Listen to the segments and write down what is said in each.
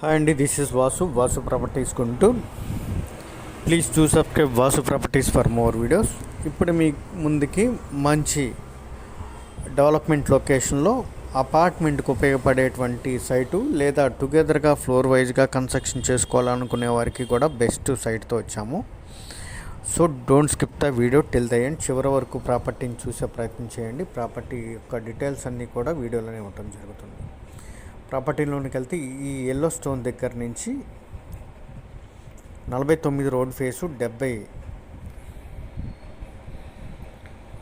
Hi అండి this is Vasu Vasu properties Guntur please to subscribe Vasu properties for more videos ఇప్పుడు మీ ముందుకి మంచి డెవలప్మెంట్ లొకేషన్లో అపార్ట్మెంట్కి ఉపయోగపడేటువంటి సైటు లేదా టుగెదర్గా ఫ్లోర్ వైజ్గా కన్స్ట్రక్షన్ చేసుకోవాలనుకునే వారికి కూడా బెస్ట్ సైట్తో వచ్చాము. So don't skip the video till the end చివరి వరకు ప్రాపర్టీని చూసే ప్రయత్నం చేయండి. ప్రాపర్టీ యొక్క డీటెయిల్స్ అన్నీ కూడా వీడియోలోనే ఉండటం జరుగుతుంది. ప్రాపర్టీలోనికి వెళ్తే ఈ ఎల్లో స్టోన్ దగ్గర నుంచి నలభై తొమ్మిది రోడ్ ఫేసు డెబ్బై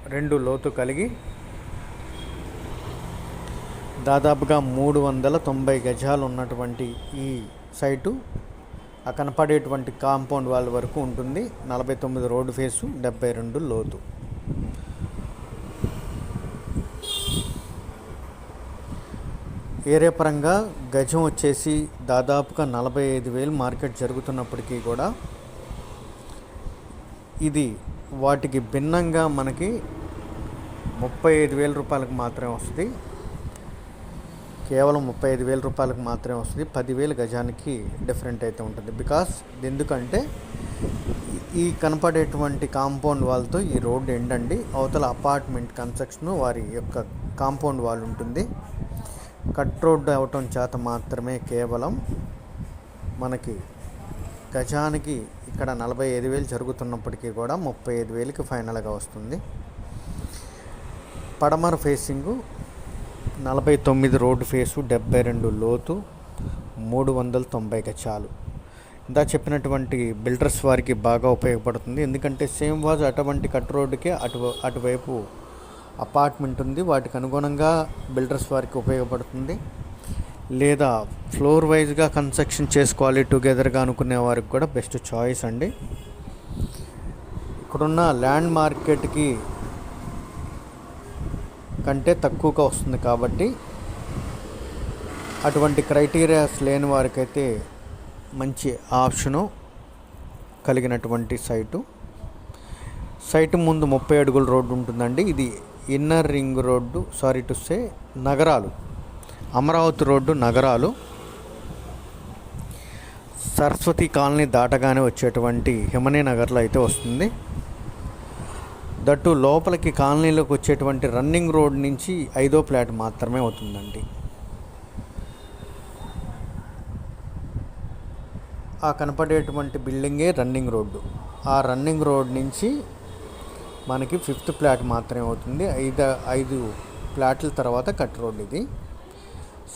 రెండు లోతు కలిగి దాదాపుగా మూడు వందల తొంభై గజాలు ఉన్నటువంటి ఈ సైటు ఆ కనపడేటువంటి కాంపౌండ్ వాల్ వరకు ఉంటుంది. నలభై తొమ్మిది రోడ్డు ఫేసు డెబ్బై రెండు లోతు. ఏరియా పరంగా గజం వచ్చేసి దాదాపుగా నలభై ఐదు వేలు మార్కెట్ జరుగుతున్నప్పటికీ కూడా ఇది వాటికి భిన్నంగా మనకి ముప్పై ఐదు వేల రూపాయలకు మాత్రమే వస్తుంది. కేవలం ముప్పై ఐదు వేల రూపాయలకు మాత్రమే వస్తుంది. పదివేలు గజానికి డిఫరెంట్ అయితే ఉంటుంది. బికాస్ ఎందుకంటే ఈ కనపడేటువంటి కాంపౌండ్ వాల్తో ఈ రోడ్డు ఎండండి అవతల అపార్ట్మెంట్ కన్స్ట్రక్షన్ వారి యొక్క కాంపౌండ్ వాల్ ఉంటుంది. కట్ రోడ్డు అవటం చేత మాత్రమే కేవలం మనకి గజానికి ఇక్కడ నలభై ఐదు వేలు జరుగుతున్నప్పటికీ కూడా ముప్పై ఐదు వేలకి ఫైనల్గా వస్తుంది. పడమర ఫేసింగు నలభై తొమ్మిది రోడ్డు ఫేసు డెబ్బై రెండు లోతు మూడు వందల తొంభై గజాలు. ఇందా చెప్పినటువంటి బిల్డర్స్ వారికి బాగా ఉపయోగపడుతుంది. ఎందుకంటే సేమ్ వాజ్ అటువంటి కట్ రోడ్డుకే అటు అటువైపు అపార్ట్మెంట్ ఉంది. వాటికి అనుగుణంగా బిల్డర్స్ వారికి ఉపయోగపడుతుంది. లేదా ఫ్లోర్ వైజ్గా కన్స్ట్రక్షన్ చేసుకోవాలి టుగెదర్గా అనుకునే వారికి కూడా బెస్ట్ చాయిస్ అండి. ఇక్కడున్న ల్యాండ్ మార్కెట్కి కంటే తక్కువగా వస్తుంది కాబట్టి అటువంటి క్రైటీరియాస్ లేని వారికైతే మంచి ఆప్షను కలిగినటువంటి సైటు. సైటు ముందు ముప్పై అడుగుల రోడ్డు ఉంటుందండి. ఇది inner ring road sorry to say నగరాలు. అమరావతి రోడ్డు నగరాలు. సరస్వతి కాలనీ దాటగానే వచ్చేటువంటి హిమనీ నగర్లో అయితే వస్తుంది. దట్టు లోపలికి కాలనీలోకి వచ్చేటువంటి రన్నింగ్ రోడ్ నుంచి ఐదో ఫ్లాట్ మాత్రమే అవుతుందండి. ఆ కనపడేటువంటి బిల్డింగే రన్నింగ్ రోడ్డు. ఆ రన్నింగ్ రోడ్ నుంచి మనకి ఫిఫ్త్ ఫ్లాట్ మాత్రమే అవుతుంది. ఐదు ఐదు ఫ్లాట్ల తర్వాత కట్ రోడ్ ఇది.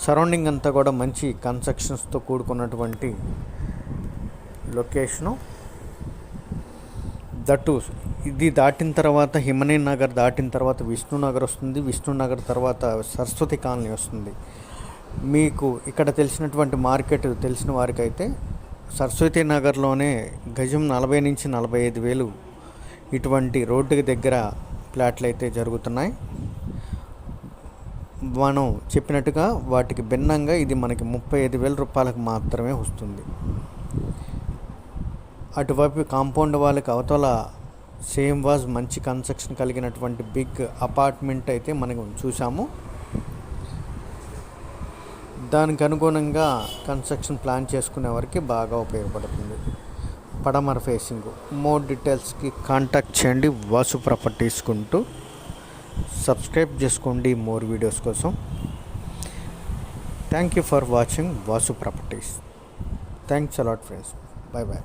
సరౌండింగ్ అంతా కూడా మంచి కన్స్ట్రక్షన్స్తో కూడుకున్నటువంటి లొకేషను. దట్టు ఇది దాటిన తర్వాత హిమనీ నగర్ దాటిన తర్వాత విష్ణునగర్ వస్తుంది. విష్ణునగర్ తర్వాత సరస్వతి కాలనీ వస్తుంది. మీకు ఇక్కడ తెలిసినటువంటి మార్కెట్ తెలిసిన వారికైతే సరస్వతి నగర్లోనే గజం నలభై నుంచి నలభై ఐదు వేలు ఇటువంటి రోడ్డుకి దగ్గర ప్లాట్లు అయితే జరుగుతున్నాయి. మనం చెప్పినట్టుగా వాటికి భిన్నంగా ఇది మనకి ముప్పై ఐదు వేల రూపాయలకు మాత్రమే వస్తుంది. అటువైపు కాంపౌండ్ వాళ్ళకి అవతల సేమ్ వాజ్ మంచి కన్స్ట్రక్షన్ కలిగినటువంటి బిగ్ అపార్ట్మెంట్ అయితే మనం చూసాము దానికి అనుగుణంగా కన్స్ట్రక్షన్ ప్లాన్ చేసుకునే వారికి బాగా ఉపయోగపడుతుంది. పడమర ఫేసింగ్ మోర్ డీటెయిల్స్కి కాంటాక్ట్ చేయండి. వాసు ప్రాపర్టీస్ కుంటూ సబ్స్క్రైబ్ చేసుకోండి మోర్ వీడియోస్ కోసం. Thank you for watching Vasu properties thanks a lot friends bye bye